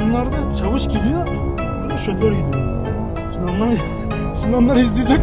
Bunlarda çavuş gidiyor, burada şoför gidiyor. Şimdi onlar, şimdi onlar izleyecek.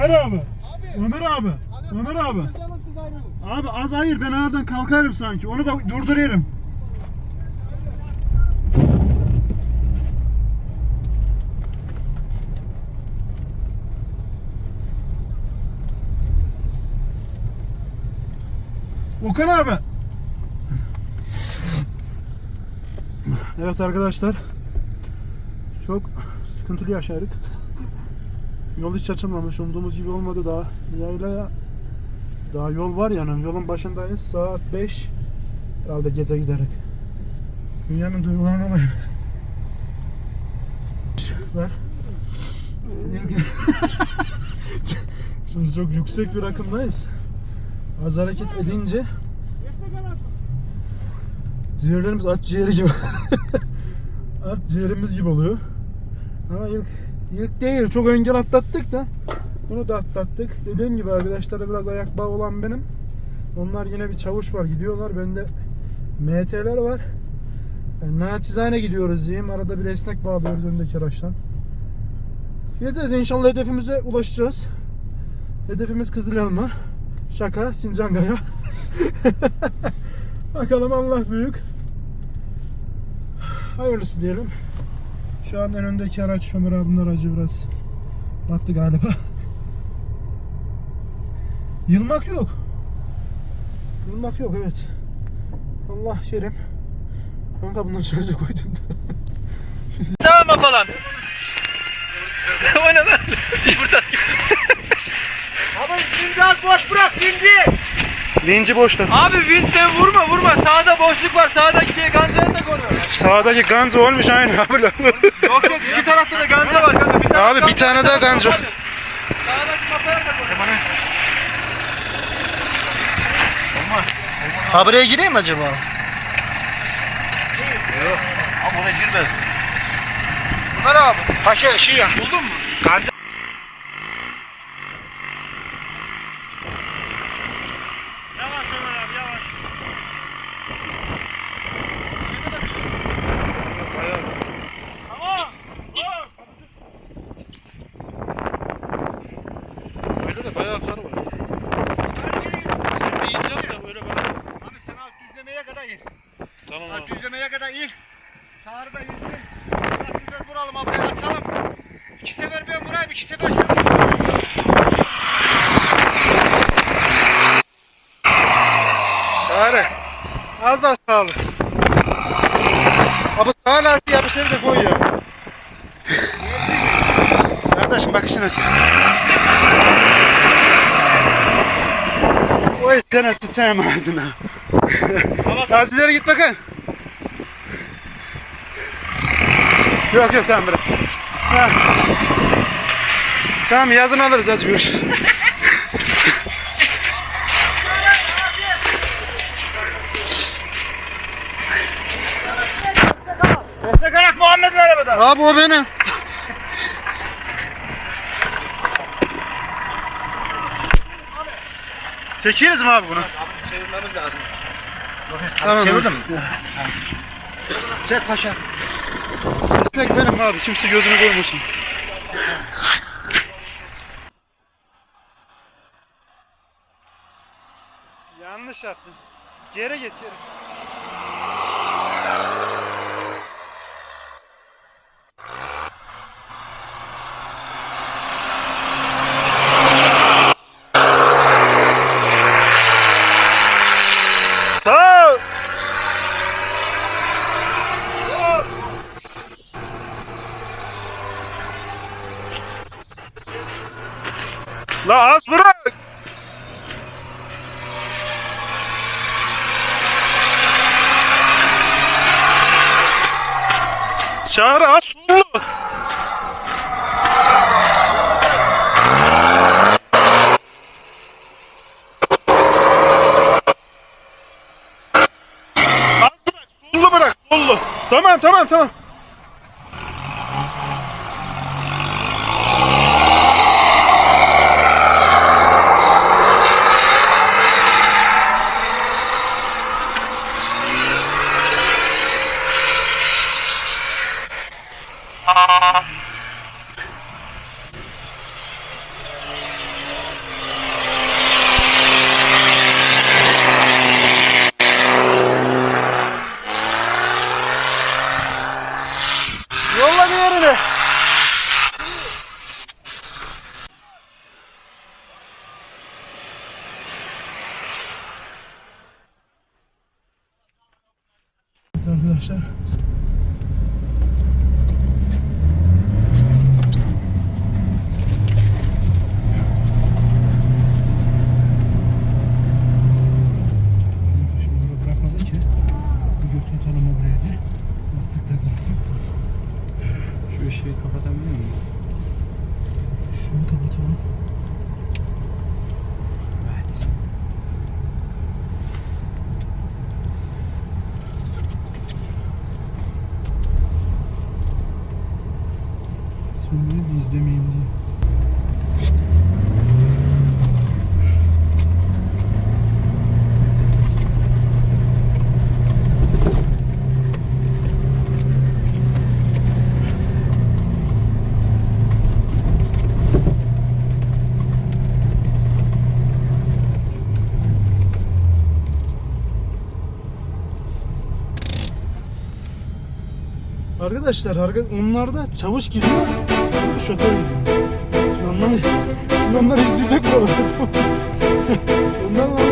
Ömer abi. Ömer abi. Ömer abi. Abi az hayır ben ağırdan kalkarım sanki. Onu da durduruyorum. Okan abi. Evet arkadaşlar. Çok sıkıntılı yaşadık. Yol hiç açılmamış. Umduğumuz gibi olmadı daha. Yaylaya daha yol var yani. Yolun başındayız. Saat 5. Herhalde gece giderek. Dünyanın duygularını alayım. Ver. Şimdi çok yüksek bir rakımdayız. Az hareket edince ciğerlerimiz at ciğeri gibi. at ciğerimiz gibi oluyor. Ama ilk ilk değil çok engel atlattık da bunu da atlattık. Dediğim gibi arkadaşlara biraz ayak bağı olan benim. Onlar yine bir çavuş var gidiyorlar. Bende MT'ler var. Yani naçizane gidiyoruz diyeyim. Arada bir esnek bağlıyoruz öndeki araçtan. Gideceğiz inşallah hedefimize ulaşacağız. Hedefimiz Kızılelma. Şaka Sincankaya. Bakalım Allah büyük. Hayırlısı diyelim. Şu an en öndeki araç Ömer abinin aracı biraz battı galiba. Yılmak yok. Yılmak yok evet. Allah şerim. Kanka bunları şarja koydun. Tamam falan. o ne lan? Yumurta Linci boşta. Abi Vinç'ten vurma vurma. Sağda boşluk var. Sağdaki şeye gancaya tak onu. Sağdaki Ganz olmuş aynı abi. Yok yok iki tarafta da ganca var kanka. Bir taraf Abi, bir tane daha ganca. Hadi. Sağdaki masaya tak onu. Ha buraya gireyim mi acaba? Ama ona girmez. Bunlar abi. Paşa şey ya. Buldun mu? Tamam Bak düzlemeye kadar in. Çağrı da yüzsün. Bak şurada vuralım abi açalım. İki sefer ben vurayım iki sefer sen vur. Çare. Az az sağlık. Abi sağ lastiği yapışır da koyuyor. Kardeşim bak işine sen. O istene sıçayım ağzına. Az ileri git bakayım. Yok yok tamam bırak. Ha. Tamam yazın alırız hadi görüşürüz. Destek ayak Muhammed'in arabada. Abi o benim. Çekeriz mi abi bunu? Çevirmemiz lazım. Tamam. Çevirdim? Çek paşa. Destek benim abi. Kimse gözünü koymasın. Yanlış yaptın. Geri git geri. Tamam, tamam, tamam. Arkadaşlar Şimdi bunu bırakmadı ki. Bir götürelim oraya diye. Attık da zaten. Şu ışığı kapatabilir miyim? Şunu kapatalım. Evet. Sonları bir izlemeyeyim diye. Arkadaşlar arka- onlarda çavuş gidiyor, şoför gidiyor. Şimdi onlar, şimdi onlar izleyecek buraları. Onların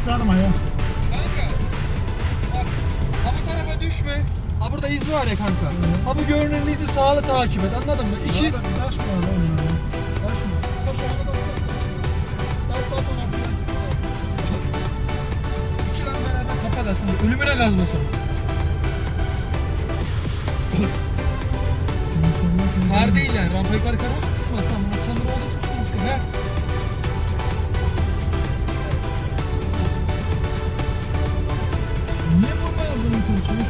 sarma ya. Kanka. Bak. Ha bu tarafa düşme. Ha burada iz var ya kanka. Ha bu görünen izi sağlı takip et anladın mı? İki. Bir taş mı var oğlum ya? Taş mı? Taş bak. Daha saat ona. İki lan beraber kapat aslında. Ölümüne gazma sonra. Kar değil yani. Rampa yukarı kar olsa çıkmaz. Tamam. İçin tutayım çıkar. He?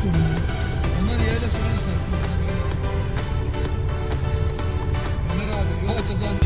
Ya? Onlar yayla sürerler. Ömer abi yol açacağım.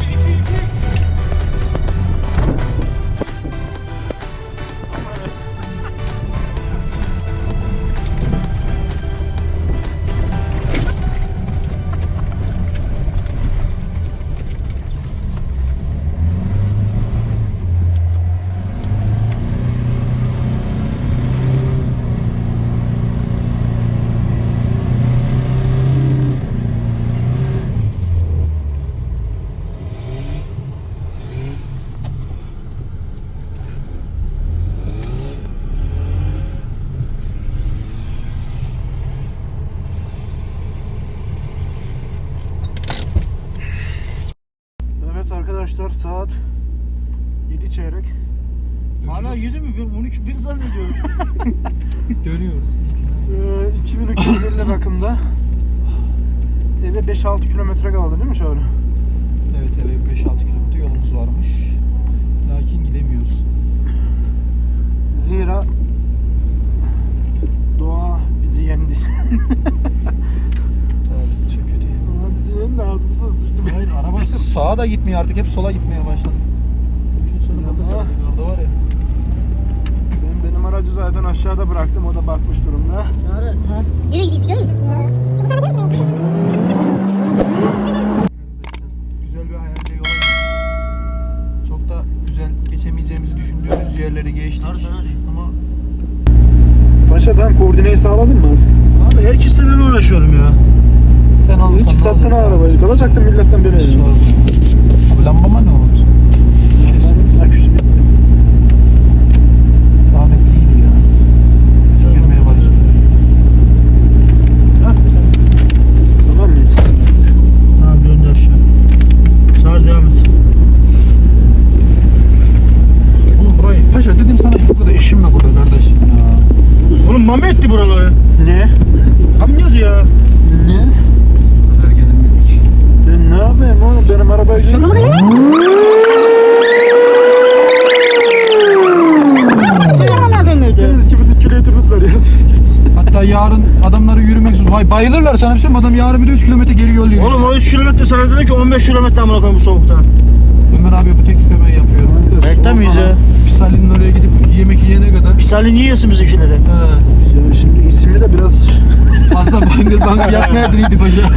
Ben 12 bir zannediyorum. Dönüyoruz. Ee, 2250 rakımda. Eve 5-6 kilometre kaldı değil mi Çağrı? Evet evet 5-6 kilometre yolumuz varmış. Lakin gidemiyoruz. Zira doğa bizi yendi. Doğa bizi çok kötü yani. Doğa bizi yendi ağzımıza sıçtı. Hayır araba sağa da gitmiyor artık hep sola gitmeye başladı. Şu sonu burada Ama- saklanıyor orada var ya. Ben benim aracı zaten aşağıda bıraktım. O da batmış durumda. Nereye gidiyorsun görüyor musun? Güzel bir hayalle yola çıktık. Çok da güzel geçemeyeceğimizi düşündüğümüz yerleri geçtik. Hadi. Ama Paşa tamam koordineyi sağladın mı artık? Abi herkesle ben uğraşıyorum ya. sen alırsan Hiç sattın ha arabayı. Kalacaktın milletten. Sorma. Abi lambama ne oldu? Kesin. Aküsü bitti. Rahmetli iyiydi ya. Çok gelmeye var işte. Tamam mıyız? Abi gönder aşağı. Sağ devam et. Oğlum burayı paşa dedim sana bu kadar işim mi burada kardeş? Ya. Oğlum mama etti buraları. Ne? Abi diyordu ya. Ne? kadar gelemedik. Ben ne yapayım oğlum? Benim arabayı Hatta yarın adamları yürümek zor. Vay bayılırlar sana bir şey mi? Adam yarın bir de 3 kilometre geri yol yürüyor. Oğlum o 3 kilometre sana dedi ki 15 kilometre amına koyayım bu soğukta. Ömer abi bu teklifi ben yapıyorum. Bekle miyiz ya? Pisalinin oraya gidip yemek yiyene kadar. Pisali niye yesin bizimkileri? He, Ya şimdi ismi de biraz fazla bangır bangır yapmayaydın iyiydi paşa.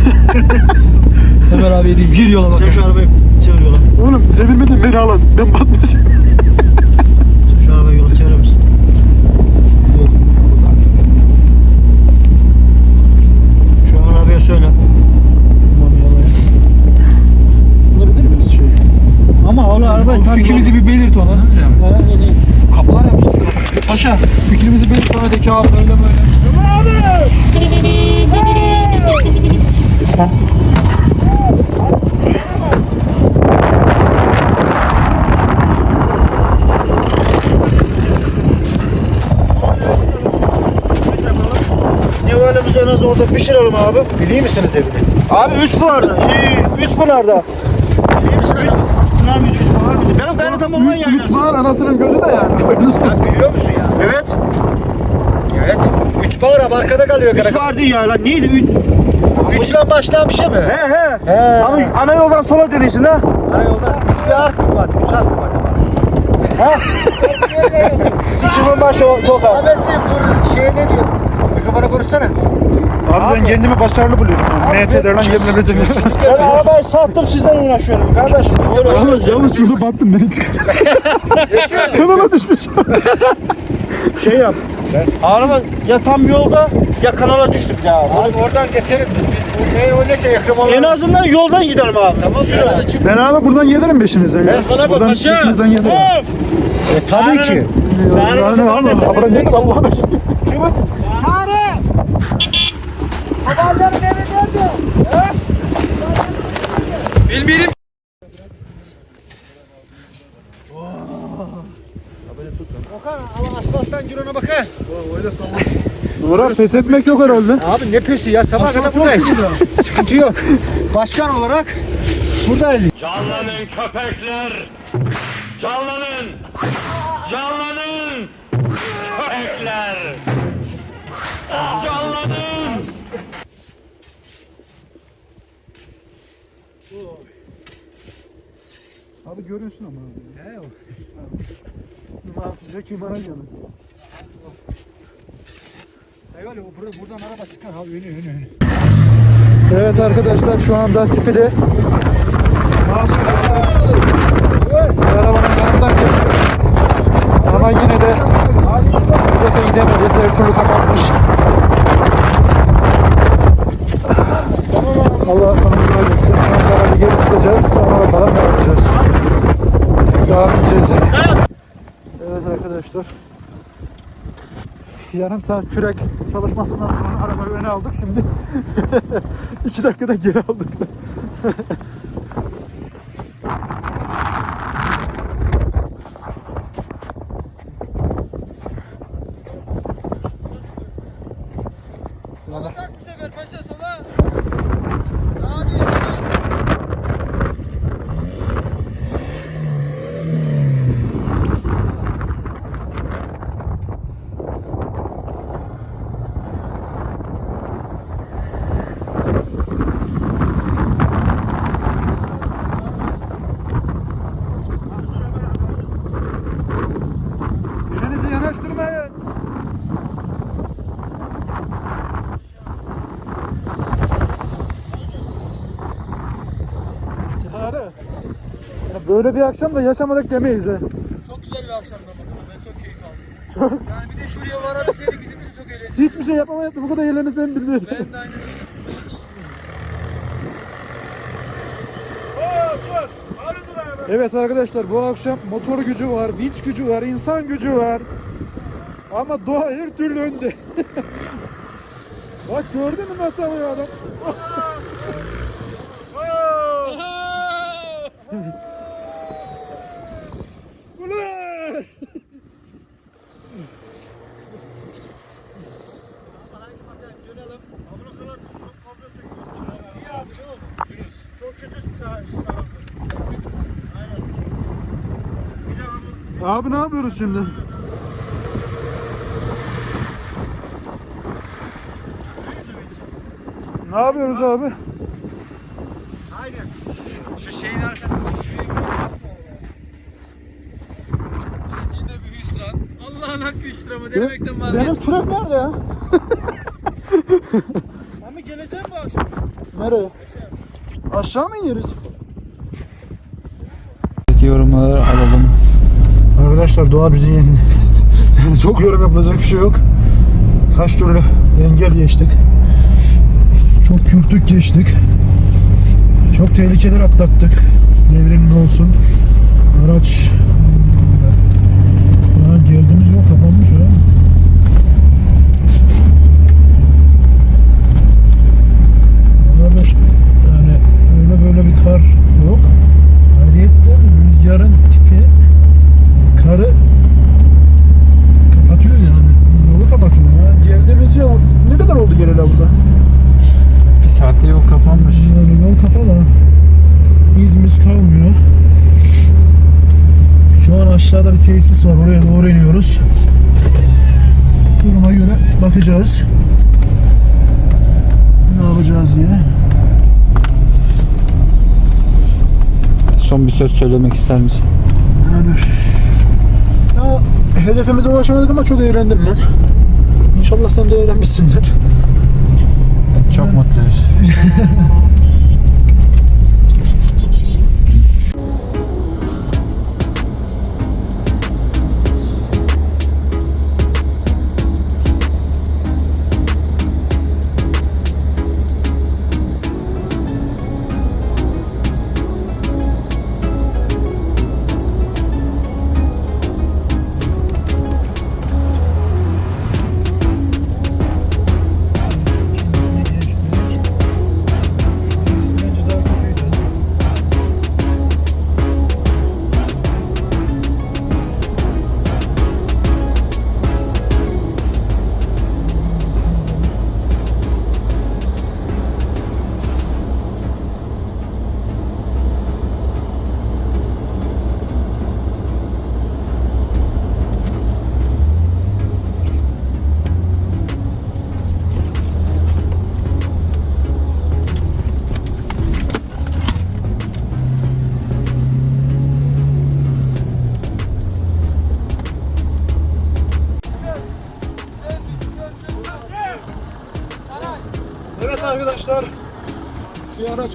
Ömer abi diyeyim gir yola Sen bakalım. şu arabayı çevir yola. Oğlum sevilmedin beni alın. Ben batmışım. Sen şu arabayı yola çevirir misin? Yok, burada aksi gelmiyor. Arabaya söyle. Olabilir miyiz şey? Ama oğlum arabayı tam Fikrimizi bir belirt ona. Kapılar yapmışlar. Paşa fikrimizi belirt ona de ki abi böyle böyle. Ne öyle biz en az orada pişirelim abi. Biliyor musunuz evini? Abi üç pınarda. Şey, üç pınarda. Biliyor musunuz? Pınar mıydı, üç pınar mıydı? Benim kaynatam ondan yani. Lütfen anasının gözü de yani. Biliyor musun ya? Evet. Evet. Üç bağır arkada kalıyor. Üç pınar değil ya lan. Neydi? Üç. Üçten başlayan bir şey mi? He he. He. Abi ana yoldan sola dönüyorsun ha. Ana yolda üç bir harf mı var? Üç harf mı acaba? Sikimin başı o toka. Ahmetciğim bu şey ne diyor? Mikrofona konuşsana. Abi, ben kendimi başarılı buluyorum. MT'lerden gelinebileceğim. Ben arabayı sattım sizden uğraşıyorum kardeşim. Yalnız yalnız şurada battım beni çıkar. Kanala düşmüş. Şey yap. Araba ya tam yolda ya kanala düştük ya. Abi oradan geçeriz biz. Biz e, öyleyse Ekrem olur. En azından yoldan gidelim abi. Tamam ya. Ben abi buradan gelirim peşinizden. ya. bana bak Buradan paşa. peşinizden gelirim. E, Tabii ki. Çağrı Yani bakalım Allah ne sen- Allah nedir Allah'a bak. Bilmiyorum. Okan ama asfalttan cirona bak he. Nura pes etmek yok herhalde. Abi ne pesi ya sabah kadar buradayız. Sıkıntı yok. Başkan olarak buradayız. Canlanın köpekler! Canlanın! Canlanın! Görünsün ama. He o. Numara sıcak yumara geldi. Eyvallah buradan, araba çıkar abi önü önü önü. Evet arkadaşlar şu anda tipi de arabanın yanından geçiyor. Ama yine de hedefe gidemedi. Her türlü. Allah sonumuza gitsin. Şu anda aracı geri çıkacağız. Sonra bakalım ne yapacağız. Devam edeceğiz. Evet arkadaşlar. Yarım saat kürek çalışmasından sonra arabayı öne aldık. Şimdi iki dakikada geri aldık. Bak bu sefer paşa sola. Sağa değil sola. Elinizi yanaştırmayın. Çağrı. Ya böyle bir akşam da yaşamadık demeyiz ha. Çok güzel bir akşamdı ama ben çok keyif aldım. Yani bir de şuraya varabilseydik bizim için çok eğlenceli. Hiçbir şey yapamayız. Bu kadar eğleniriz en bilmiyorum. Ben de aynı. Evet arkadaşlar bu akşam motor gücü var, vinç gücü var, insan gücü var. Ama doğa her türlü önde. Bak gördün mü nasıl alıyor adam? Sağ. Abi ne yapıyoruz şimdi? Ne yapıyoruz abi? Şu şeyin arkasında büyük Yine bir hüsran. Allah'ın hakkı hüsranı denemekten vazgeç. Benim kürek nerede ya? Ama geleceğim bu akşam. Nereye? Aşağı mı ineriz? Yorumları alalım. Arkadaşlar doğa bizi yendi. Yani çok yorum yapılacak bir şey yok. Kaç türlü engel geçtik. Çok kürtük geçtik. Çok tehlikeler atlattık. Devrenin olsun. Araç Aa, geldiğimiz yol kapanmış ha. Arkadaş yani öyle böyle bir kar yok. Ayrıyetten rüzgarın tipi karı kapatıyor yani. Yolu kapatıyor. Ya. Geldiğimiz yol ne kadar oldu geleli burada? Bir saatte yol kapanmış. Yani yol kapalı. İzimiz kalmıyor. Şu an aşağıda bir tesis var. Oraya doğru iniyoruz. Duruma göre bakacağız. Ne yapacağız diye. Son bir söz söylemek ister misin? Yani ya hedefimize ulaşamadık ama çok eğlendim ben. İnşallah sen de eğlenmişsindir. Çok mutluyuz.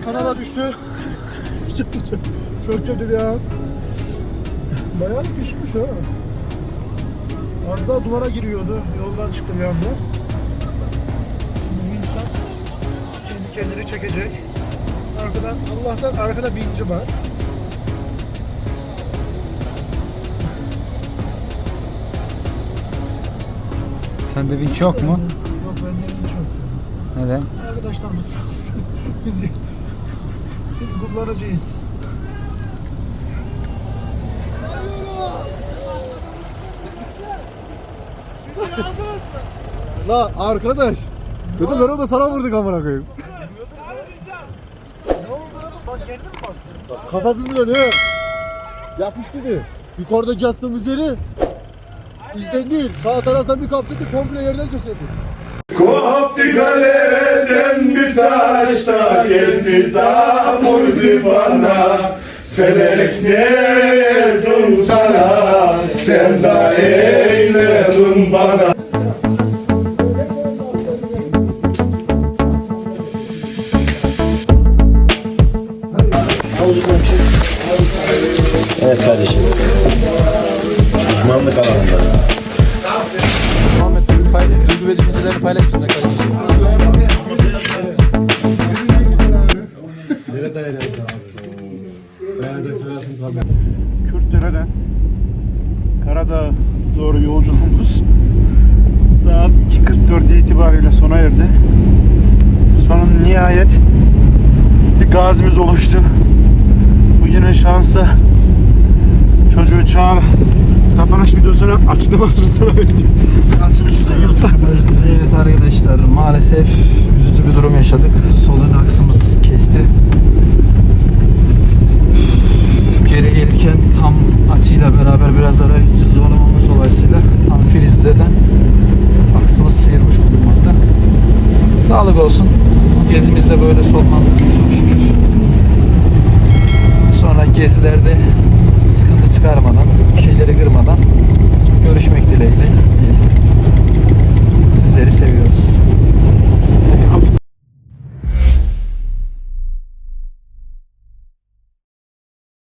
kanala düştü. Çok kötü an. Bayağı düşmüş ha. Az daha duvara giriyordu. Yoldan çıktı bir anda. Şimdi kendi kendini çekecek. Arkadan, Allah'tan arkada vinci var. Sende vinç yok mu? Yok bende vinç yok. Neden? Arkadaşlarımız sağ olsun. biz, biz kullanacağız. La arkadaş. Dedim ben o da sana vurduk amına koyayım. Bak? Kafa bilmiyor ne? Yapış dedi. Yukarıda cattığımız yeri izden değil. Sağ taraftan bir kaptırdı komple yerden kesildi. Koptu kaleden bir taş da geldi da vurdu bana Felek ne verdim sana? Sen de eyledin bana oluştu. Bugünün şansa çocuğu çağır kapanış videosunu açıklamasını sana verdim. Açılırsa YouTube. Evet arkadaşlar maalesef üzücü bir durum yaşadık. Sol ön aksımız kesti. Geri gelirken tam açıyla beraber biraz ara zorlamamız dolayısıyla tam Filizde'den aksımız sıyırmış bulunmakta. Sağlık olsun. Bu gezimizde böyle sonlandı çok şükür sonra gezilerde sıkıntı çıkarmadan, bir şeyleri kırmadan görüşmek dileğiyle. Sizleri seviyoruz.